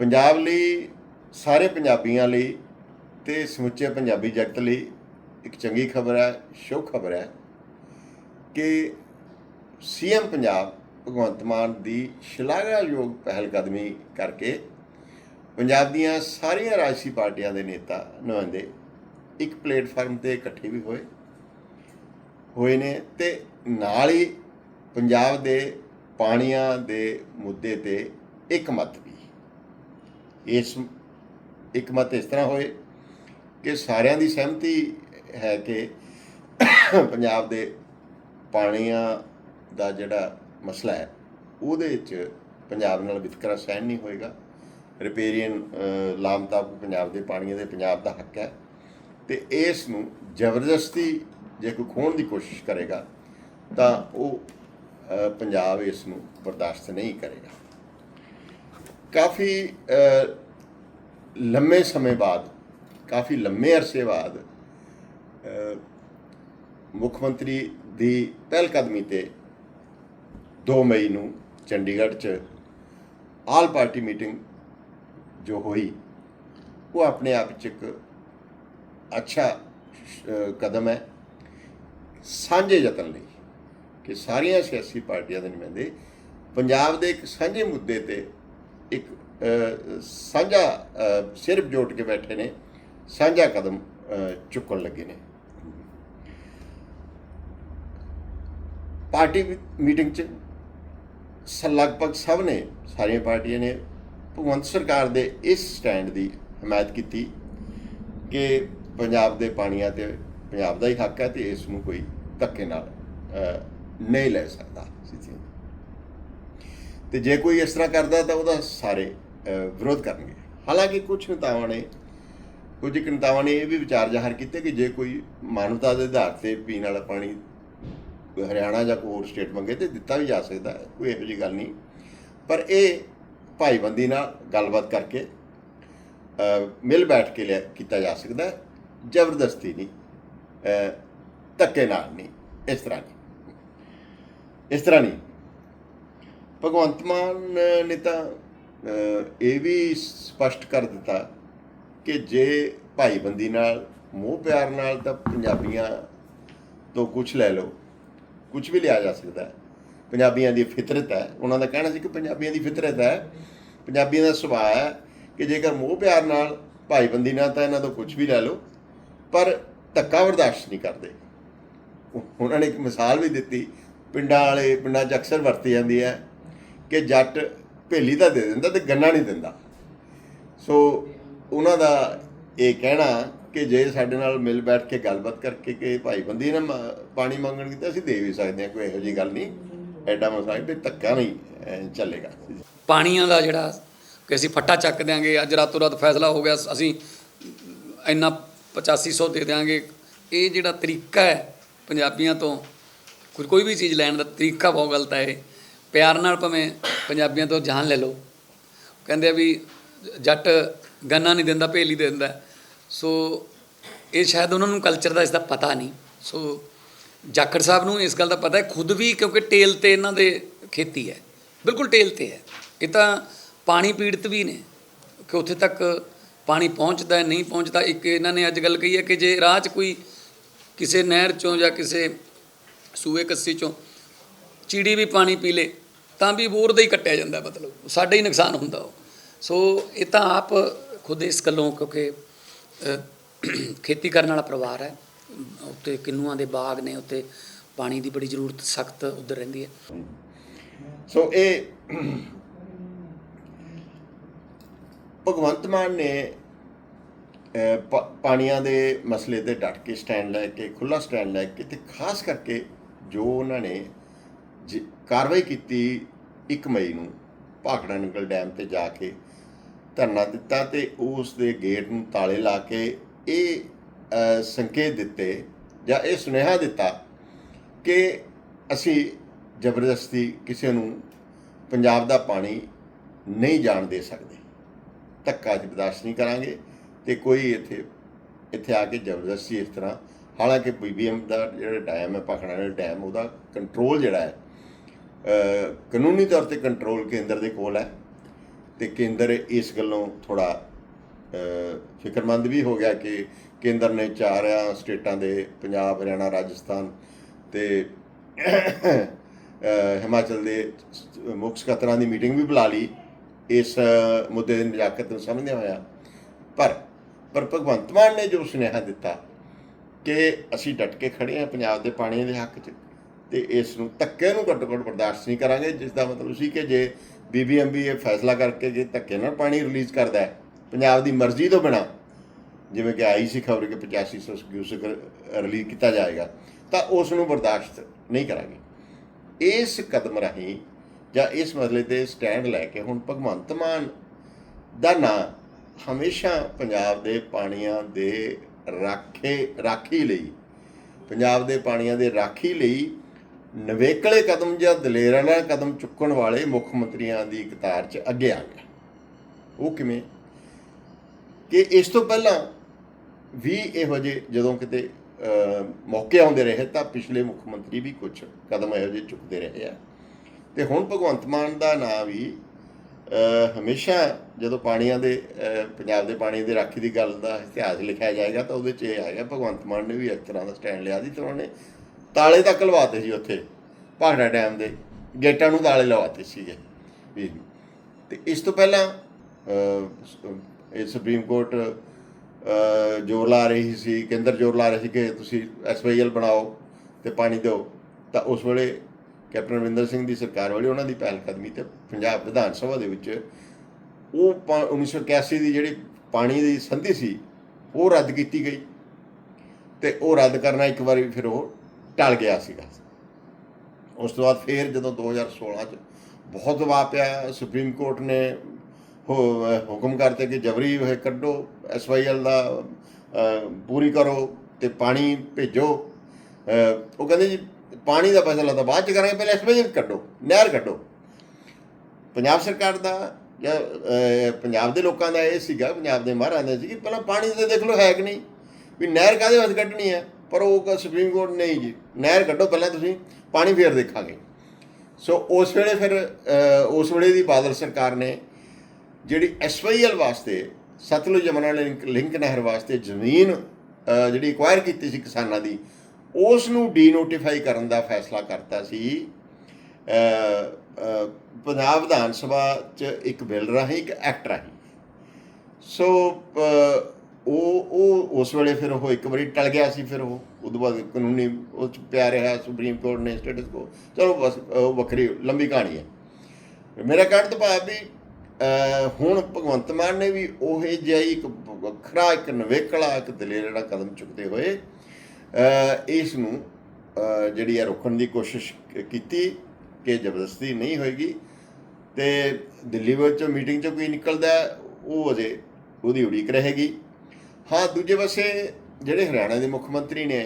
ਪੰਜਾਬ ਲਈ, ਸਾਰੇ ਪੰਜਾਬੀਆਂ ਲਈ ਤੇ ਸਮੁੱਚੇ ਪੰਜਾਬੀ ਜਗਤ ਲਈ ਇੱਕ ਚੰਗੀ ਖਬਰ ਹੈ, ਸ਼ੁਭ ਖਬਰ ਹੈ ਕਿ ਸੀਐਮ ਪੰਜਾਬ ਭਗਵੰਤ ਮਾਨ ਦੀ ਸ਼ਲਾਘਾਯੋਗ ਪਹਿਲ ਕਦਮੀ ਕਰਕੇ ਪੰਜਾਬ ਦੀਆਂ ਸਾਰੀਆਂ ਰਾਜਸੀ ਪਾਰਟੀਆਂ ਦੇ ਨੇਤਾ ਨੁਮਾਇੰਦੇ ਇੱਕ ਪਲੇਟਫਾਰਮ ਤੇ ਇਕੱਠੇ ਵੀ ਹੋਏ ਹੋਏ ਨੇ ਤੇ ਨਾਲ ਹੀ ਪੰਜਾਬ ਦੇ ਪਾਣੀਆਂ ਦੇ ਮੁੱਦੇ ਤੇ ਇੱਕ ਮਤ ਇਸ ਇੱਕ ਮਤ ਇਸ ਤਰ੍ਹਾਂ ਹੋਏ ਕਿ ਸਾਰਿਆਂ ਦੀ ਸਹਿਮਤੀ ਹੈ ਕਿ ਪੰਜਾਬ ਦੇ ਪਾਣੀਆਂ ਦਾ ਜਿਹੜਾ ਮਸਲਾ ਹੈ, ਉਹਦੇ ਵਿੱਚ ਪੰਜਾਬ ਨਾਲ ਵਿਤਕਰਾ ਸਹਿਣ ਨਹੀਂ ਹੋਏਗਾ। ਰਿਪੇਰੀਅਨ ਲਾਮਤਾਬ ਪੰਜਾਬ ਦੇ ਪਾਣੀਆਂ ਦੇ ਪੰਜਾਬ ਦਾ ਹੱਕ ਹੈ ਤੇ ਇਸ ਨੂੰ ਜ਼ਬਰਦਸਤੀ ਜੇ ਕੋਈ ਖੋਣ ਦੀ ਕੋਸ਼ਿਸ਼ ਕਰੇਗਾ, ਤਾਂ ਉਹ ਪੰਜਾਬ ਇਸ ਨੂੰ ਬਰਦਾਸ਼ਤ ਨਹੀਂ ਕਰੇਗਾ। ਕਾਫੀ ਲੰਮੇ ਸਮੇਂ ਬਾਅਦ, ਕਾਫੀ ਲੰਮੇ ਅਰਸੇ ਬਾਅਦ ਮੁੱਖ ਮੰਤਰੀ ਦੀ ਪਹਿਲ ਕਦਮੀ ਤੇ 2 ਮਈ ਨੂੰ ਚੰਡੀਗੜ੍ਹ 'ਚ ਆਲ ਪਾਰਟੀ ਮੀਟਿੰਗ ਜੋ ਹੋਈ, ਉਹ ਆਪਣੇ ਆਪ 'ਚ ਇੱਕ ਅੱਛਾ ਕਦਮ ਹੈ। ਸਾਂਝੇ ਯਤਨ ਲਈ ਕਿ ਸਾਰੀਆਂ ਸਿਆਸੀ ਪਾਰਟੀਆਂ ਦੇ ਨੁਮਾਇੰਦੇ ਪੰਜਾਬ ਦੇ ਇੱਕ ਸਾਂਝੇ ਮੁੱਦੇ ਤੇ ਇੱਕ ਸਾਂਝਾ ਸਿਰ ਜੋੜ ਕੇ ਬੈਠੇ ਨੇ, ਸਾਂਝਾ ਕਦਮ ਚੁੱਕਣ ਲੱਗੇ ਨੇ। ਪਾਰਟੀ ਮੀਟਿੰਗ 'ਚ ਸ- ਲਗਭਗ ਸਭ ਨੇ, ਸਾਰੀਆਂ ਪਾਰਟੀਆਂ ਨੇ, ਭਗਵੰਤ ਸਰਕਾਰ ਦੇ ਇਸ ਸਟੈਂਡ ਦੀ ਹਮਾਇਤ ਕੀਤੀ ਕਿ ਪੰਜਾਬ ਦੇ ਪਾਣੀਆਂ ਤੇ ਪੰਜਾਬ ਦਾ ਹੀ ਹੱਕ ਹੈ ਤੇ ਇਸ ਨੂੰ ਕੋਈ ਧੱਕੇ ਨਾਲ ਨਹੀਂ ਲੈ ਸਕਦਾ। ਸਿੱਧੀ ਤੇ ਜੇ ਕੋਈ ਇਸ ਤਰ੍ਹਾਂ ਕਰਦਾ ਤਾਂ ਉਹਦਾ ਸਾਰੇ ਵਿਰੋਧ ਕਰਨਗੇ। ਹਾਲਾਂਕਿ ਕੁਝ ਨੇਤਾਵਾਂ ਨੇ ਕੁਝ ਨੇਤਾਵਾਂ ਨੇ ਇਹ ਵੀ ਵਿਚਾਰ ਜ਼ਾਹਰ ਕੀਤੇ ਕਿ ਜੇ ਕੋਈ ਮਾਨਵਤਾ ਦੇ ਆਧਾਰ ਤੇ ਪੀਣ ਵਾਲਾ ਪਾਣੀ ਹਰਿਆਣਾ ਜਾਂ ਕੋਈ ਹੋਰ ਸਟੇਟ ਮੰਗੇ ਤੇ ਦਿੱਤਾ ਵੀ ਜਾ ਸਕਦਾ ਹੈ, ਕੋਈ ਇਹੋ ਜਿਹੀ ਗੱਲ ਨਹੀਂ। ਪਰ ਇਹ ਭਾਈਬੰਦੀ ਨਾਲ ਗੱਲਬਾਤ ਕਰਕੇ ਮਿਲ ਬੈਠ ਕੇ ਲਿਆ ਕੀਤਾ ਜਾ ਸਕਦਾ ਜ਼ਬਰਦਸਤੀ ਨਹੀਂ ਧੱਕੇ ਨਾਲ ਨਹੀਂ, ਇਸ ਤਰ੍ਹਾਂ ਨਹੀਂ। ਇਸ ਤਰ੍ਹਾਂ ਨਹੀਂ। ਭਗਵੰਤ ਮਾਨ ਨੇ ਤਾਂ ਇਹ ਵੀ ਸਪਸ਼ਟ ਕਰ ਦਿੱਤਾ ਕਿ ਜੇ ਭਾਈਬੰਦੀ ਨਾਲ, ਮੋਹ ਪਿਆਰ ਨਾਲ ਤਾਂ ਪੰਜਾਬੀਆਂ ਤੋਂ ਕੁਝ ਲੈ ਲਓ ਕੁਝ ਵੀ ਲਿਆ ਜਾ ਸਕਦਾ ਹੈ। ਪੰਜਾਬੀਆਂ ਦੀ ਫਿਤਰਤ ਹੈ। ਉਹਨਾਂ ਦਾ ਕਹਿਣਾ ਸੀ ਕਿ ਪੰਜਾਬੀਆਂ ਦੀ ਫਿਤਰਤ ਹੈ। ਪੰਜਾਬੀਆਂ ਦਾ ਸੁਭਾਅ ਹੈ ਕਿ ਜੇਕਰ ਮੋਹ ਪਿਆਰ ਨਾਲ ਭਾਈਬੰਦੀ ਨਾਲ ਤਾਂ ਇਹਨਾਂ ਤੋਂ ਕੁਝ ਵੀ ਲੈ ਲਓ, ਪਰ ਧੱਕਾ ਬਰਦਾਸ਼ਤ ਨਹੀਂ ਕਰਦੇ। ਉਹਨਾਂ ਨੇ ਇੱਕ ਮਿਸਾਲ ਵੀ ਦਿੱਤੀ। ਪਿੰਡਾਂ ਵਾਲੇ, ਪਿੰਡਾਂ 'ਚ ਅਕਸਰ ਵਰਤੀ ਜਾਂਦੀ ਹੈ ਕਿ ਜੱਟ ਭੇਲੀ ਦਾ ਦੇ ਦਿੰਦਾ ਤੇ ਗੰਨਾ ਨਹੀਂ ਦਿੰਦਾ। ਸੋ ਉਹਨਾਂ ਦਾ ਇਹ ਕਹਿਣਾ ਕਿ ਜੇ ਸਾਡੇ ਨਾਲ ਮਿਲ ਬੈਠ ਕੇ ਗੱਲਬਾਤ ਕਰਕੇ ਕਿ ਭਾਈਬੰਦੀ ਨੇ ਮ- ਪਾਣੀ ਮੰਗਣ ਕੀਤਾ, ਅਸੀਂ ਦੇ ਵੀ ਸਕਦੇ ਹਾਂ, ਕੋਈ ਇਹੋ ਜਿਹੀ ਗੱਲ ਨਹੀਂ। ਐਡਾ ਮਸਲਾ ਵੀ ਧੱਕਾ ਨਹੀਂ ਚੱਲੇਗਾ। ਪਾਣੀਆਂ ਦਾ ਜਿਹੜਾ ਕਿ ਅਸੀਂ ਫੱਟਾ ਚੱਕ ਦਿਆਂਗੇ, ਅੱਜ ਰਾਤੋਂ ਰਾਤ ਫੈਸਲਾ ਹੋ ਗਿਆ, ਅਸੀਂ ਇੰਨਾ 8500 ਦੇ ਦਿਆਂਗੇ। ਇਹ ਜਿਹੜਾ ਤਰੀਕਾ ਹੈ ਪੰਜਾਬੀਆਂ ਤੋਂ ਕੋਈ ਕੋਈ ਵੀ ਚੀਜ਼ ਲੈਣ ਦਾ ਤਰੀਕਾ ਬਹੁਤ ਗਲਤ ਹੈ ਇਹ। ਪਿਆਰ ਨਾਲ ਭਾਵੇਂ ਪੰਜਾਬੀਆਂ ਤੋਂ ਜਾਨ ਲੈ ਲਓ। ਕਹਿੰਦੇ ਆ ਵੀ ਜੱਟ ਗੰਨਾ ਨਹੀਂ ਦਿੰਦਾ, ਭੇਲੀ ਦੇ ਦਿੰਦਾ। ਸੋ ਇਹ ਸ਼ਾਇਦ ਉਹਨਾਂ ਨੂੰ ਕਲਚਰ ਦਾ ਇਸ ਦਾ ਪਤਾ ਨਹੀਂ। ਸੋ ਜਾਖੜ ਸਾਹਿਬ ਨੂੰ ਇਸ ਗੱਲ ਦਾ ਪਤਾ ਹੈ, ਖੁਦ ਵੀ ਕਿਉਂਕਿ ਟੇਲ ਤੇ ਇਹਨਾਂ ਦੇ ਖੇਤੀ ਹੈ। ਬਿਲਕੁਲ ਟੇਲ ਤੇ ਹੈ। ਇਹ ਤਾਂ ਪਾਣੀ ਪੀੜਤ ਵੀ ਨੇ। ਕਿ ਉੱਥੇ ਤੱਕ ਪਾਣੀ ਪਹੁੰਚਦਾ ਨਹੀਂ ਪਹੁੰਚਦਾ, ਇੱਕ ਇਹਨਾਂ ਨੇ ਅੱਜ ਗੱਲ ਕਹੀ ਹੈ ਕਿ ਜੇ ਰਾਹ 'ਚ ਕੋਈ ਕਿਸੇ ਨਹਿਰ ਚੋਂ ਜਾਂ ਕਿਸੇ ਸੂਏ ਕੱਸੀ ਚੋਂ ਚਿੜੀ ਵੀ ਪਾਣੀ ਪੀ ਲੇ, ਤਾਂ ਵੀ ਬੋਰ ਦਾ ਹੀ ਕੱਟਿਆ ਜਾਂਦਾ ਮਤਲਬ, ਸਾਡੇ ਹੀ ਨੁਕਸਾਨ ਹੁੰਦਾ ਉਹ। ਸੋ ਇਹ ਤਾਂ ਆਪ ਖੁਦ ਇਸ ਗੱਲੋਂ ਕਿਉਂਕਿ ਖੇਤੀ ਕਰਨ ਵਾਲਾ ਪਰਿਵਾਰ ਹੈ ਉੱਤੇ ਕਿੰਨੂਆਂ ਦੇ ਬਾਗ ਨੇ ਉੱਤੇ ਪਾਣੀ ਦੀ ਬੜੀ ਜ਼ਰੂਰਤ ਸਖਤ ਉਧਰ ਰਹਿੰਦੀ ਹੈ। ਸੋ ਇਹ ਭਗਵੰਤ ਮਾਨ ਨੇ ਪਾਣੀਆਂ ਦੇ ਮਸਲੇ ਤੇ ਡਟ ਕੇ ਸਟੈਂਡ ਲੈ ਕੇ ਖੁੱਲਾ ਸਟੈਂਡ ਲੈ ਕੇ ਤੇ ਖਾਸ ਕਰਕੇ ਜੋ ਉਹਨਾਂ ਨੇ ਕਾਰਵਾਈ ਕੀਤੀ 1 ਮਈ ਨੂੰ, ਭਾਖੜਾ ਨੰਗਲ ਡੈਮ ਤੇ ਜਾ ਕੇ। ਧਰਨਾ ਦਿੱਤਾ ਤੇ ਉਸ ਦੇ ਗੇਟ ਨੂੰ ਤਾਲੇ ਲਾ ਕੇ ਇਹ ਸੰਕੇਤ ਦਿੱਤੇ ਜਾਂ ਇਹ ਸੁਨੇਹਾ ਦਿੱਤਾ ਕਿ ਅਸੀਂ ਜ਼ਬਰਦਸਤੀ ਕਿਸੇ ਨੂੰ ਪੰਜਾਬ ਦਾ ਪਾਣੀ ਨਹੀਂ ਜਾਣ ਦੇ ਸਕਦੇ। ਧੱਕਾ ਅੱਜ ਬਰਦਾਸ਼ਤ ਨਹੀਂ ਕਰਾਂਗੇ ਤੇ ਕੋਈ ਇੱਥੇ ਇੱਥੇ ਆ ਕੇ ਜ਼ਬਰਦਸਤੀ ਇਸ ਤਰ੍ਹਾਂ, ਹਾਲਾਂਕਿ ਬੀਬੀਐਮ ਦਾ ਜਿਹੜਾ ਡੈਮ ਹੈ ਪਖੜਾ ਦਾ ਡੈਮ, ਉਹਦਾ ਕੰਟਰੋਲ ਜਿਹੜਾ ਹੈ ਕਾਨੂੰਨੀ ਤੌਰ ਤੇ ਕੰਟਰੋਲ ਕੇਂਦਰ ਦੇ ਕੋਲ ਹੈ ਤੇ ਕੇਂਦਰ ਇਸ ਗੱਲੋਂ ਥੋੜਾ ਫਿਕਰਮੰਦ ਵੀ ਹੋ ਗਿਆ ਕਿ ਕੇਂਦਰ ਨੇ ਚਾਰਾਂ ਸਟੇਟਾਂ ਦੇ ਪੰਜਾਬ, ਹਰਿਆਣਾ, ਰਾਜਸਥਾਨ ਤੇ ਹਿਮਾਚਲ ਦੇ ਮੁੱਖ ਸਕੱਤਰਾਂ ਦੀ ਮੀਟਿੰਗ ਵੀ ਬੁਲਾ ਲਈ। ਇਸ ਮੁੱਦੇ ਦੀ ਨਜ਼ਾਕਤ ਨੂੰ ਸਮਝਦਿਆਂ ਹੋਇਆ ਪਰ ਪਰ ਭਗਵੰਤ ਮਾਨ ਨੇ ਜੋ ਸੁਨੇਹਾ ਦਿੱਤਾ ਕਿ ਅਸੀਂ ਡਟ ਕੇ ਖੜੇ ਹਾਂ ਪੰਜਾਬ ਦੇ ਪਾਣੀ ਦੇ ਹੱਕ 'ਚ ਤੇ ਇਸ ਨੂੰ ਧੱਕੇ ਨੂੰ ਘੱਟੋ ਘੱਟ ਬਰਦਾਸ਼ਤ ਨਹੀਂ ਕਰਾਂਗੇ, ਜਿਸ ਦਾ ਮਤਲਬ ਸੀ ਕਿ ਜੇ ਬੀਬੀਐਮਬੀ ਇਹ ਫੈਸਲਾ ਕਰਕੇ ਜੇ ਧੱਕੇ ਨਾਲ ਪਾਣੀ ਰਿਲੀਜ਼ ਕਰਦਾ ਹੈ, ਪੰਜਾਬ ਦੀ ਮਰਜ਼ੀ ਤੋਂ ਬਿਨਾ, ਜਿਵੇਂ ਕਿ ਆਈ ਸੀ ਖਬਰ ਕਿ 8500 ਕਿਊਸਕ ਰਿਲੀਜ਼ ਕੀਤਾ ਜਾਏਗਾ, ਤਾਂ ਉਸ ਨੂੰ ਬਰਦਾਸ਼ਤ ਨਹੀਂ ਕਰਾਂਗੇ। ਇਸ ਕਦਮ ਰਾਹੀਂ ਜਾਂ ਇਸ ਮਸਲੇ ਤੇ ਸਟੈਂਡ ਲੈ ਕੇ ਹੁਣ ਭਗਵੰਤ ਮਾਨ ਦਾ ਨਾਂ ਹਮੇਸ਼ਾ ਪੰਜਾਬ ਦੇ ਪਾਣੀਆਂ ਦੇ ਰਾਖੇ ਰਾਖੀ ਲਈ, ਪੰਜਾਬ ਦੇ ਪਾਣੀਆਂ ਦੇ ਰਾਖੀ ਲਈ ਨਵੇਕਲੇ ਕਦਮ ਜਾਂ ਦਲੇਰਾਨਾ ਕਦਮ ਚੁੱਕਣ ਵਾਲੇ ਮੁੱਖ ਮੰਤਰੀਆਂ ਦੀ ਕਤਾਰ 'ਚ ਅੱਗੇ ਆ ਗਿਆ। ਉਹ ਕਿਵੇਂ? ਕਿ ਇਸ ਤੋਂ ਪਹਿਲਾਂ ਵੀ ਇਹੋ ਜਿਹੇ ਜਦੋਂ ਕਿਤੇ ਮੌਕੇ ਆਉਂਦੇ ਰਹੇ ਤਾਂ ਪਿਛਲੇ ਮੁੱਖ ਮੰਤਰੀ ਵੀ ਕੁਝ ਕਦਮ ਇਹੋ ਜਿਹੇ ਚੁੱਕਦੇ ਰਹੇ ਆ। ਤੇ ਹੁਣ ਭਗਵੰਤ ਮਾਨ ਦਾ ਨਾਂ ਵੀ ਹਮੇਸ਼ਾ ਜਦੋਂ ਪਾਣੀਆਂ ਦੇ ਪੰਜਾਬ ਦੇ ਪਾਣੀ ਦੇ ਰਾਖੀ ਦੀ ਗੱਲ ਦਾ ਇਤਿਹਾਸ ਲਿਖਿਆ ਜਾਏਗਾ ਤਾਂ ਉਹਦੇ 'ਚ ਇਹ ਆਏਗਾ ਭਗਵੰਤ ਮਾਨ ਨੇ ਵੀ ਇੱਕ ਤਰ੍ਹਾਂ ਦਾ ਸਟੈਂਡ ਲਿਆ ਸੀ ਤੇ ਉਹਨਾਂ ਨੇ ਤਾਲੇ ਤੱਕ ਲਵਾਤੇ ਸੀ ਉੱਥੇ, ਭਾਖੜਾ ਡੈਮ ਦੇ, ਗੇਟਾਂ ਨੂੰ ਤਾਲੇ ਲਵਾਤੇ ਸੀਗੇ ਵੀ। ਤੇ ਇਸ ਤੋਂ ਪਹਿਲਾਂ ਇਹ ਸੁਪਰੀਮ ਕੋਰਟ ਜ਼ੋਰ ਲਾ ਰਹੀ ਸੀ, ਕੇਂਦਰ ਜ਼ੋਰ ਲਾ ਰਿਹਾ ਸੀ ਕਿ ਤੁਸੀਂ ਐਸਵਾਈਐਲ ਬਣਾਓ ਤੇ ਪਾਣੀ ਦਿਓ। ਤਾਂ ਉਸ ਵੇਲੇ ਕੈਪਟਨ ਅਮਰਿੰਦਰ ਸਿੰਘ ਦੀ ਸਰਕਾਰ ਵਾਲੀ ਉਹਨਾਂ ਦੀ ਪਹਿਲ ਕਦਮੀ ਤੇ ਪੰਜਾਬ ਵਿਧਾਨ ਸਭਾ ਦੇ ਵਿੱਚ ਉਹ ਪਾ- 1981 ਦੀ ਜਿਹੜੀ ਪਾਣੀ ਦੀ ਸੰਧੀ ਸੀ, ਉਹ ਰੱਦ ਕੀਤੀ ਗਈ। ਤੇ ਉਹ ਰੱਦ ਕਰਨਾ ਇੱਕ ਵਾਰੀ ਫਿਰ ਉਹ ਟਲ ਗਿਆ ਸੀਗਾ। ਉਸ ਤੋਂ ਬਾਅਦ ਫਿਰ ਜਦੋਂ 2016 ਚ ਬਹੁਤ ਦਬਾਅ ਪਿਆ ਸੁਪਰੀਮ ਕੋਰਟ ਨੇ ਹੁਕਮ ਕਰਤੇ ਕਿ ਜਬਰੀ ਇਹ ਕੱਢੋ ਐਸਵਾਈਐਲ ਦਾ ਪੂਰੀ ਕਰੋ ਤੇ ਪਾਣੀ ਭੇਜੋ। ਉਹ ਕਹਿੰਦੇ ਜੀ, ਪਾਣੀ ਦਾ ਫੈਸਲਾ ਤਾਂ ਬਾਅਦ ਚ ਕਰਾਂਗੇ, ਪਹਿਲੇ ਐਸਵਾਈਐਲ ਕੱਢੋ, ਨਹਿਰ ਕੱਢੋ। ਪੰਜਾਬ ਸਰਕਾਰ ਦਾ ਜਾਂ ਪੰਜਾਬ ਦੇ ਲੋਕਾਂ ਦਾ ਇਹ ਸੀਗਾ, ਪੰਜਾਬ ਦੇ ਮਹਾਰਾਜ ਦਾ ਸੀ ਕਿ ਪਹਿਲਾਂ ਪਾਣੀ ਤੇ ਦੇਖ ਲਓ ਹੈ ਕਿ ਨਹੀਂ, ਵੀ ਨਹਿਰ ਕਾਹਦੇ ਵਾਸਤੇ ਕੱਢਣੀ ਹੈ? ਪਰ ਉਹ ਕ- ਸੁਪਰੀਮ ਕੋਰਟ ਨਹੀਂ ਜੀ, ਨਹਿਰ ਕੱਢੋ ਪਹਿਲਾਂ ਤੁਸੀਂ, ਪਾਣੀ ਫੇਰ ਦੇਖਾਂਗੇ। ਸੋ ਉਸ ਵੇਲੇ ਫਿਰ ਉਸ ਵੇਲੇ ਦੀ ਬਾਦਲ ਸਰਕਾਰ ਨੇ ਜਿਹੜੀ ਐਸਵਾਈਐਲ ਵਾਸਤੇ, ਸਤਲੁਜ ਯਮਨਾ ਲਿੰਕ ਲਿੰਕ ਨਹਿਰ ਵਾਸਤੇ ਜ਼ਮੀਨ ਜਿਹੜੀ ਐਕਵਾਇਰ ਕੀਤੀ ਸੀ ਕਿਸਾਨਾਂ ਦੀ ਉਸ ਨੂੰ ਡੀਨੋਟੀਫਾਈ ਕਰਨ ਦਾ ਫੈਸਲਾ ਕਰਤਾ ਸੀ। ਪੰਜਾਬ ਵਿਧਾਨ ਸਭਾ 'ਚ ਇੱਕ ਬਿੱਲ ਰਾਹੀਂ, ਇੱਕ ਐਕਟ ਰਾਹੀਂ। ਸੋ ਉਹ ਉਹ ਉਸ ਵੇਲੇ ਫਿਰ ਉਹ ਇੱਕ ਵਾਰੀ ਟਲ ਗਿਆ ਸੀ ਫਿਰ ਉਹ ਉਦੋਂ ਬਾਅਦ ਕਾਨੂੰਨੀ ਉਹ 'ਚ ਪਿਆ ਰਿਹਾ ਸੁਪਰੀਮ ਕੋਰਟ ਨੇ ਸਟੇਟਸ ਕੋ ਚਲੋ ਬਸ, ਉਹ ਵੱਖਰੀ, ਲੰਬੀ ਕਹਾਣੀ ਹੈ। ਮੇਰਾ ਕਹਿਣ ਤੋਂ ਭਾਵ ਵੀ ਹੁਣ ਭਗਵੰਤ ਮਾਨ ਨੇ ਵੀ ਉਹ ਜਿਹਾ ਹੀ ਇੱਕ ਵੱਖਰਾ, ਇੱਕ ਨਵੇਕਲਾ, ਇੱਕ ਦਲੇਰਾ ਕਦਮ ਚੁੱਕਦੇ ਹੋਏ ਇਸ ਨੂੰ ਜਿਹੜੀ ਹੈ ਰੋਕਣ ਦੀ ਕੋਸ਼ਿਸ਼ ਕੀਤੀ ਕਿ ਜ਼ਬਰਦਸਤੀ ਨਹੀਂ ਹੋਏਗੀ ਤੇ ਦਿੱਲੀ ਵਿੱਚ ਮੀਟਿੰਗ 'ਚ ਕੋਈ ਨਿਕਲਦਾ, ਉਹ ਅਜੇ ਉਹਦੀ ਉਡੀਕ ਰਹੇਗੀ। ਹਾਂ ਦੂਜੇ ਪਾਸੇ ਜਿਹੜੇ ਹਰਿਆਣਾ ਦੇ ਮੁੱਖ ਮੰਤਰੀ ਨੇ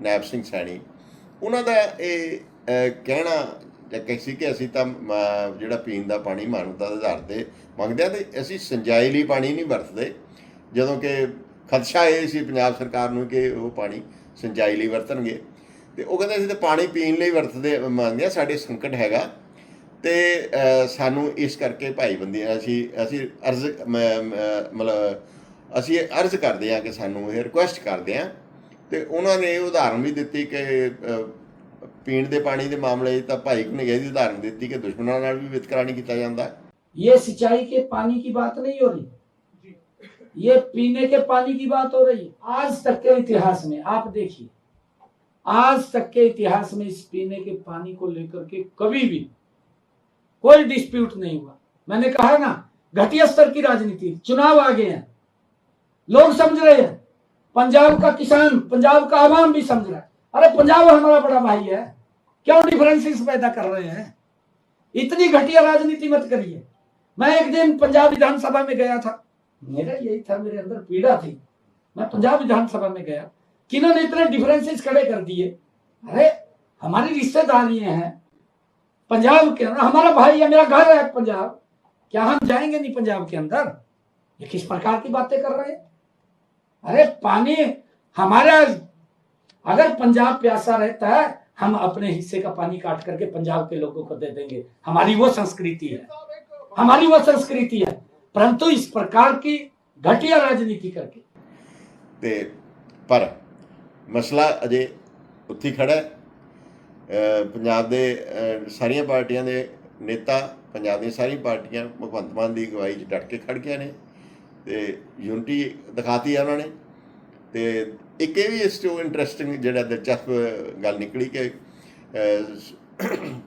ਨੈਬ ਸਿੰਘ ਸੈਣੀ ਉਹਨਾਂ ਦਾ ਇਹ ਕਹਿਣਾ ਜਾਂ ਕਹੀ ਸੀ ਕਿ ਅਸੀਂ ਤਾਂ ਮ, ਜਿਹੜਾ ਪੀਣ ਦਾ ਪਾਣੀ ਮਾਨਵਤਾ ਦੇ ਆਧਾਰ ਤੇ ਮੰਗਦੇ ਆ ਤੇ ਅਸੀਂ ਸਿੰਜਾਈ ਲਈ ਪਾਣੀ ਨਹੀਂ ਵਰਤਦੇ। ਜਦੋਂ ਕਿ ਖਦਸ਼ਾ ਇਹ ਸੀ ਪੰਜਾਬ ਸਰਕਾਰ ਨੂੰ ਕਿ ਉਹ ਪਾਣੀ ਸਿੰਜਾਈ ਲਈ ਵਰਤਣਗੇ। ਤੇ ਉਹ ਕਹਿੰਦੇ ਅਸੀਂ ਤਾਂ ਪਾਣੀ ਪੀਣ ਲਈ ਵਰਤਦੇ ਮੰਗਦੇ ਆ ਸਾਡੇ ਸੰਕਟ ਹੈਗਾ। ਤੇ ਸਾਨੂੰ ਇਸ ਕਰਕੇ ਭਾਈਬੰਦੀ ਅਸੀਂ ਅਸੀਂ ਅਰਜ਼ ਮਤਲਬ ਅਸੀਂ ਇਹ ਅਰਜ਼ ਕਰਦੇ ਆ ਕਿ ਸਾਨੂੰ ਇਹ ਰਿਕੁਐਸਟ ਕਰਦੇ ਆ ਤੇ ਉਹਨਾਂ ਨੇ ਇਹ ਉਦਾਹਰਨ ਵੀ ਦਿੱਤੀ ਕਿ ਅਹ, ਪੀਣ ਦੇ ਪਾਣੀ ਦੇ ਮਾਮਲੇ 'ਚ ਤਾਂ ਭਾਈ ਕਨਈਆ ਦੀ ਉਦਾਹਰਨ ਦਿੱਤੀ ਕਿ ਦੁਸ਼ਮਣਾਂ ਨਾਲ ਵੀ ਵਿਤਕਰਾ ਨਹੀਂ ਕੀਤਾ ਜਾਂਦਾ ये सिंचाई के पानी की बात नहीं हो रही ये पीने के पानी की बात हो रही है आज तक के इतिहास में आप देखिए आज तक के इतिहास में इस पीने के पानी को लेकर के कभी भी कोई डिस्प्यूट नहीं हुआ मैंने कहा ना घटिया स्तर की राजनीति चुनाव आ गए हैं लोग समझ रहे हैं। पंजाब का किसान, पंजाब का आवाम भी समझ रहा है। अरे, पंजाब हमारा बड़ा भाई है। क्यों डिफरेंसेस पैदा कर रहे हैं? इतनी घटिया राजनीति मत करिए। मैं एक दिन पंजाब विधानसभा में गया था। मेरा यही था, मेरे अंदर पीड़ा थी। मैं पंजाब विधानसभा में गया। कि इन्होंने इतने डिफरेंसेस खड़े कर दिए? अरे, हमारी रिश्तेदारी हैं। पंजाब के अंदर हमारा भाई है, मेरा घर है पंजाब। क्या हम जाएँगे नहीं पंजाब के अंदर? ये किस प्रकार की बातें कर रहे हैं? अरे पानी हमारा अगर पंजाब प्यासा रहता है हम अपने हिस्से का पानी काट करके पंजाब के लोगों को दे देंगे हमारी वो संस्कृति है हमारी वो संस्कृति है परंतु इस प्रकार की घटिया राजनीति करके ਤੇ ਪਰ ਮਸਲਾ ਅਜੇ ਉੱਥੇ ਹੀ ਖੜਾ ਹੈ ਅਹ ਪੰਜਾਬ ਦੇ ਅਹ ਸਾਰੀਆਂ ਪਾਰਟੀਆਂ ਦੇ ਨੇਤਾ ਪੰਜਾਬ ਦੀਆਂ ਸਾਰੀਆਂ ਪਾਰਟੀਆਂ ਭਗਵੰਤ ਮਾਨ ਦੀ ਅਗਵਾਈ 'ਚ ਡਟ ਕੇ ਖੜ ਗਏ ਨੇ ਤੇ ਯੂਨਿਟੀ ਦਿਖਾਤੀ ਹੈ ਉਹਨਾਂ ਨੇ। ਤੇ ਇੱਕ ਇਹ ਵੀ ਇਸ ਤੋਂ ਇੰਟਰਸਟਿੰਗ ਜਿਹੜਾ ਦਿਲਚਸਪ ਗੱਲ ਨਿਕਲੀ ਕਿ ਅਹ,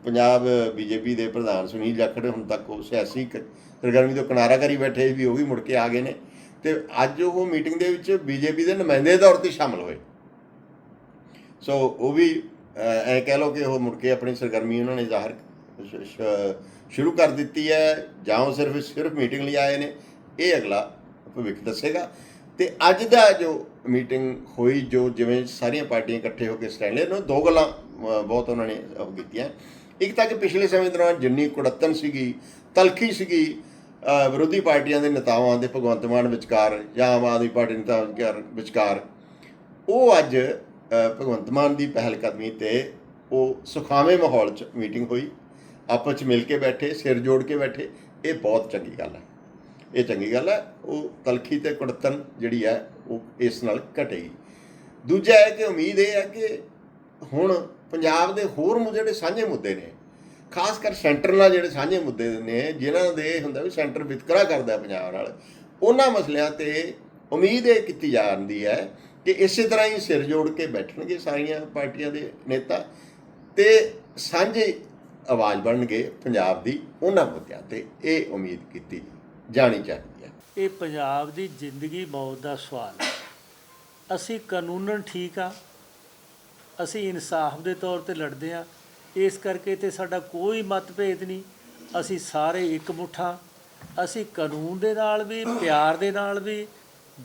ਪੰਜਾਬ ਬੀਜੇਪੀ ਦੇ ਪ੍ਰਧਾਨ ਸੁਨੀਲ ਜਾਖੜ ਹੁਣ ਤੱਕ ਉਹ ਸਿਆਸੀ ਸਰਗਰਮੀ ਤੋਂ ਕਿਨਾਰਾ ਕਰੀ ਬੈਠੇ ਵੀ ਉਹ ਵੀ ਮੁੜ ਕੇ ਆ ਗਏ ਨੇ। ਤੇ ਅੱਜ ਉਹ ਮੀਟਿੰਗ ਦੇ ਵਿੱਚ ਬੀਜੇਪੀ ਦੇ ਨੁਮਾਇੰਦੇ ਤੌਰ ਤੇ ਸ਼ਾਮਲ ਹੋਏ। ਸੋ ਉਹ ਵੀ ਅਹ, ਐਂ ਕਹਿ ਲਓ ਕਿ ਉਹ ਮੁੜ ਕੇ ਆਪਣੀ ਸਰਗਰਮੀ ਉਹਨਾਂ ਨੇ ਜ਼ਾਹਰ ਸ਼ੁਰੂ ਕਰ ਦਿੱਤੀ ਹੈ ਜਾਂ ਉਹ ਸਿਰਫ ਸਿਰਫ ਮੀਟਿੰਗ ਲਈ ਆਏ ਨੇ। ਇਹ ਅਗਲਾ ਭਵਿੱਖ ਦੱਸੇਗਾ। ਤੇ ਅੱਜ ਦਾ ਜੋ ਮੀਟਿੰਗ ਹੋਈ ਜੋ ਜਿਵੇਂ ਸਾਰੀਆਂ ਪਾਰਟੀਆਂ ਇਕੱਠੇ ਹੋ ਕੇ ਸਟੈਂਡ ਲਏ ਦੋ ਗੱਲਾਂ ਅਹ, ਬਹੁਤ ਉਹਨਾਂ ਨੇ ਕੀਤੀਆਂ। ਇੱਕ ਤਾਂ ਕਿ ਪਿਛਲੇ ਸਮੇਂ ਦੌਰਾਨ ਜਿੰਨੀ ਕੁੜੱਤਨ ਸੀਗੀ ਤਲਖੀ ਸੀਗੀ ਵਿਰੋਧੀ ਪਾਰਟੀਆਂ ਦੇ ਨੇਤਾਵਾਂ ਦੇ ਭਗਵੰਤ ਮਾਨ ਵਿਚਕਾਰ ਜਾਂ ਆਮ ਆਦਮੀ ਪਾਰਟੀ ਨੇਤਾਵਾਂ ਵਿਚਕਾਰ- ਵਿਚਕਾਰ ਉਹ ਅੱਜ ਭਗਵੰਤ ਮਾਨ ਦੀ ਪਹਿਲ ਕਦਮੀ ਤੇ ਉਹ ਸੁਖਾਵੇਂ ਮਾਹੌਲ 'ਚ ਮੀਟਿੰਗ ਹੋਈ। ਆਪਸ 'ਚ ਮਿਲ ਕੇ ਬੈਠੇ ਸਿਰ ਜੋੜ ਕੇ ਬੈਠੇ। ਇਹ ਬਹੁਤ ਚੰਗੀ ਗੱਲ ਹੈ। ਇਹ ਚੰਗੀ ਗੱਲ ਹੈ, ਉਹ ਤਲਖੀ ਤੇ ਕੁੜਤਨ ਜਿਹੜੀ ਹੈ, ਉਹ ਇਸ ਨਾਲ ਘਟੇਗੀ। ਦੂਜਾ ਹੈ ਕਿ ਉਮੀਦ ਇਹ ਹੈ ਕਿ ਹੁਣ ਪੰਜਾਬ ਦੇ ਹੋਰ ਜਿਹੜੇ ਸਾਂਝੇ ਮੁੱਦੇ ਨੇ, ਖਾਸ ਕਰ ਸੈਂਟਰ ਨਾਲ ਜਿਹੜੇ ਸਾਂਝੇ ਮੁੱਦੇ ਨੇ, ਜਿਨ੍ਹਾਂ ਦੇ ਹੁੰਦਾ ਵੀ ਸੈਂਟਰ ਵਿਤਕਰਾ ਕਰਦਾ ਪੰਜਾਬ ਨਾਲ, ਉਹਨਾਂ ਮਸਲਿਆਂ ਤੇ ਉਮੀਦ ਇਹ ਕੀਤੀ ਜਾਂਦੀ ਹੈ ਕਿ ਇਸੇ ਤਰ੍ਹਾਂ ਹੀ ਸਿਰ ਜੋੜ ਕੇ ਬੈਠਣਗੇ ਸਾਰੀਆਂ ਪਾਰਟੀਆਂ ਦੇ ਨੇਤਾ ਤੇ ਸਾਂਝੇ ਆਵਾਜ਼ ਬਣਨਗੇ ਪੰਜਾਬ ਦੀ ਉਹਨਾਂ ਮੁੱਦਿਆਂ ਤੇ ਇਹ ਉਮੀਦ ਕੀਤੀ। ਜਾਣੀ ਚਾਹੀਦੀ ਹੈ। ਇਹ ਪੰਜਾਬ ਦੀ ਜ਼ਿੰਦਗੀ ਮੌਤ ਦਾ ਸਵਾਲ ਹੈ। ਅਸੀਂ ਕਾਨੂੰਨਨ ਠੀਕ ਆ, ਅਸੀਂ ਇਨਸਾਫ ਦੇ ਤੌਰ ਤੇ ਲੜਦੇ ਆ, ਇਸ ਕਰਕੇ ਤੇ ਸਾਡਾ ਕੋਈ ਮਤਭੇਦ ਨਹੀਂ। ਅਸੀਂ ਸਾਰੇ ਇੱਕ ਮੁੱਠਾ, ਅਸੀਂ ਕਾਨੂੰਨ ਦੇ ਨਾਲ ਵੀ, ਪਿਆਰ ਦੇ ਨਾਲ ਵੀ,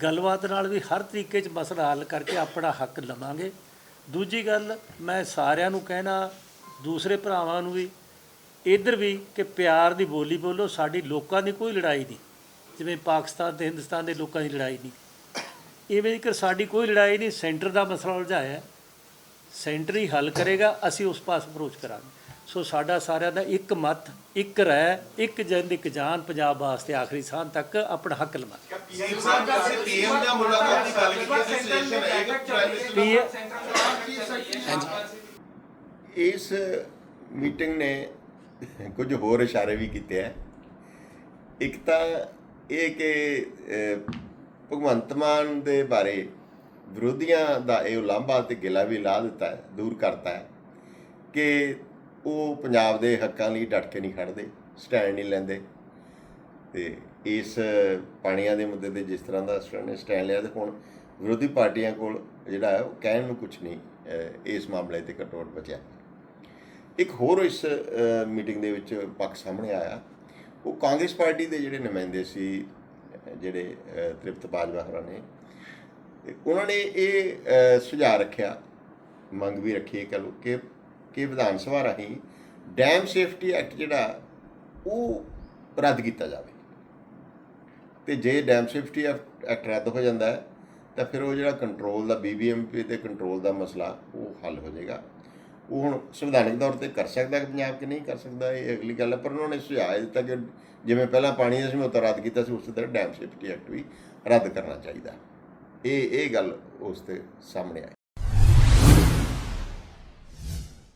ਗੱਲਬਾਤ ਨਾਲ ਵੀ ਹਰ ਤਰੀਕੇ 'ਚ ਮਸਲਾ ਹੱਲ ਕਰਕੇ ਆਪਣਾ ਹੱਕ ਲਵਾਂਗੇ। ਦੂਜੀ ਗੱਲ, ਮੈਂ ਸਾਰਿਆਂ ਨੂੰ ਕਹਿਣਾ, ਦੂਸਰੇ ਭਰਾਵਾਂ ਨੂੰ ਵੀ ਇੱਧਰ ਵੀ ਕਿ ਪਿਆਰ ਦੀ ਬੋਲੀ ਬੋਲੋ ਸਾਡੀ ਲੋਕਾਂ ਦੀ ਕੋਈ ਲੜਾਈ ਨਹੀਂ। ਜਿਵੇਂ ਪਾਕਿਸਤਾਨ ਤੇ ਹਿੰਦੁਸਤਾਨ ਦੇ ਲੋਕਾਂ ਦੀ ਲੜਾਈ ਨਹੀਂ। ਇਵੇਂ ਕਿ ਸਾਡੀ ਕੋਈ ਲੜਾਈ ਨਹੀਂ ਸੈਂਟਰ ਦਾ ਮਸਲਾ ਉਲਝਾਇਆ ਹੈ। ਸੈਂਟਰ ਹੀ ਹੱਲ ਕਰੇਗਾ ਅਸੀਂ ਉਸ ਪਾਸ ਅਪਰੋਚ ਕਰਾਂਗੇ। ਸੋ ਸਾਡਾ ਸਾਰਿਆਂ ਦਾ ਇੱਕ ਮਤ ਇੱਕ ਰਹਿ ਇੱਕ ਜਿੰਦ ਇੱਕ ਜਾਨ ਪੰਜਾਬ ਵਾਸਤੇ ਆਖਰੀ ਸਾਹ ਤੱਕ ਆਪਣਾ ਹੱਕ ਲਵਾਂਗੇ। ਪੀਐਮ ਸਾਹਿਬ ਦਾ ਅਸੀਂ ਪੀਐਮ ਦਾ ਮੁਲਾਕਾਤ ਦੀ ਗੱਲ ਕੀਤੀ ਅਸੀਂ ਸਟੇਸ਼ਨ ਹੈ ਕਿ ਪ੍ਰਾਈਮ ਮਿਨਿਸਟਰ ਪੀ ਇਸ ਮੀਟਿੰਗ ਨੇ ਕੁਝ ਹੋਰ ਇਸ਼ਾਰੇ ਵੀ ਕੀਤੇ ਹੈ। ਇੱਕ ਤਾਂ ਇਹ ਕਿ ਭਗਵੰਤ ਮਾਨ ਦੇ ਬਾਰੇ ਵਿਰੋਧੀਆਂ ਦਾ ਇਹ ਉਲਾਂਭਾ ਤੇ ਗਿਲਾ ਵੀ ਲਾ ਦਿੱਤਾ ਹੈ, ਦੂਰ ਕਰਤਾ ਹੈ ਕਿ ਉਹ ਪੰਜਾਬ ਦੇ ਹੱਕਾਂ ਲਈ ਡਟ ਕੇ ਨਹੀਂ ਖੜਦੇ ਸਟੈਂਡ ਨਹੀਂ ਲੈਂਦੇ ਤੇ ਇਸ ਪਾਣੀਆਂ ਦੇ ਮੁੱਦੇ ਤੇ ਜਿਸ ਤਰ੍ਹਾਂ ਦਾ ਸਟੈਂਡ ਸਟੈਂਡ ਲਿਆ ਤੇ ਹੁਣ ਵਿਰੋਧੀ ਪਾਰਟੀਆਂ ਕੋਲ ਜਿਹੜਾ ਹੈ ਉਹ ਕਹਿਣ ਨੂੰ ਕੁਝ ਨਹੀਂ ਇਸ ਮਾਮਲੇ ਤੇ ਕਟੋਟ ਬਚਿਆ। ਇੱਕ ਹੋਰ ਇਸ ਮੀਟਿੰਗ ਦੇ ਵਿੱਚ ਪੱਖ ਸਾਹਮਣੇ ਆਇਆ। ਉਹ ਕਾਂਗਰਸ ਪਾਰਟੀ ਦੇ ਜਿਹੜੇ ਨੁਮਾਇੰਦੇ ਸੀ, ਜਿਹੜੇ ਤ੍ਰਿਪਤ ਬਾਜਵਾ ਹੋਰਾਂ ਨੇ ਉਹਨਾਂ ਨੇ ਇਹ ਸੁਝਾਅ ਰੱਖਿਆ। ਮੰਗ ਵੀ ਰੱਖੀ ਹੈ ਕਹ ਲਓ ਕਿ ਕਿ ਵਿਧਾਨ ਸਭਾ ਰਾਹੀਂ ਡੈਮ ਸੇਫਟੀ ਐਕਟ ਜਿਹੜਾ, ਉਹ ਰੱਦ ਕੀਤਾ ਜਾਵੇ। ਤੇ ਜੇ ਡੈਮ ਸੇਫਟੀ ਐਕਟ ਰੱਦ ਹੋ ਜਾਂਦਾ ਹੈ, ਤਾਂ ਫਿਰ ਉਹ ਜਿਹੜਾ ਕੰਟਰੋਲ ਦਾ ਬੀਬੀਐਮਪੀ ਤੇ ਕੰਟਰੋਲ ਦਾ ਮਸਲਾ, ਉਹ ਹੱਲ ਹੋ ਜਾਏਗਾ। ਉਹ ਹੁਣ ਸੰਵਿਧਾਨਕ ਤੌਰ ਤੇ ਕਰ ਸਕਦਾ ਕਿ ਪੰਜਾਬ ਕਿ ਨਹੀਂ ਕਰ ਸਕਦਾ, ਇਹ ਅਗਲੀ ਗੱਲ ਹੈ। ਪਰ ਉਹਨਾਂ ਨੇ ਸੁਝਾਅ ਦਿੱਤਾ ਕਿ ਜਿਵੇਂ ਪਹਿਲਾਂ ਪਾਣੀ ਦਾ ਸਮਝੌਤਾ ਰੱਦ ਕੀਤਾ ਸੀ, ਉਸੇ ਤਰ੍ਹਾਂ ਡੈਮ ਸੇਫਟੀ ਐਕਟ ਵੀ ਰੱਦ ਕਰਨਾ ਚਾਹੀਦਾ। ਇਹ ਇਹ ਗੱਲ ਉਸ ਤੇ ਸਾਹਮਣੇ ਆਈ।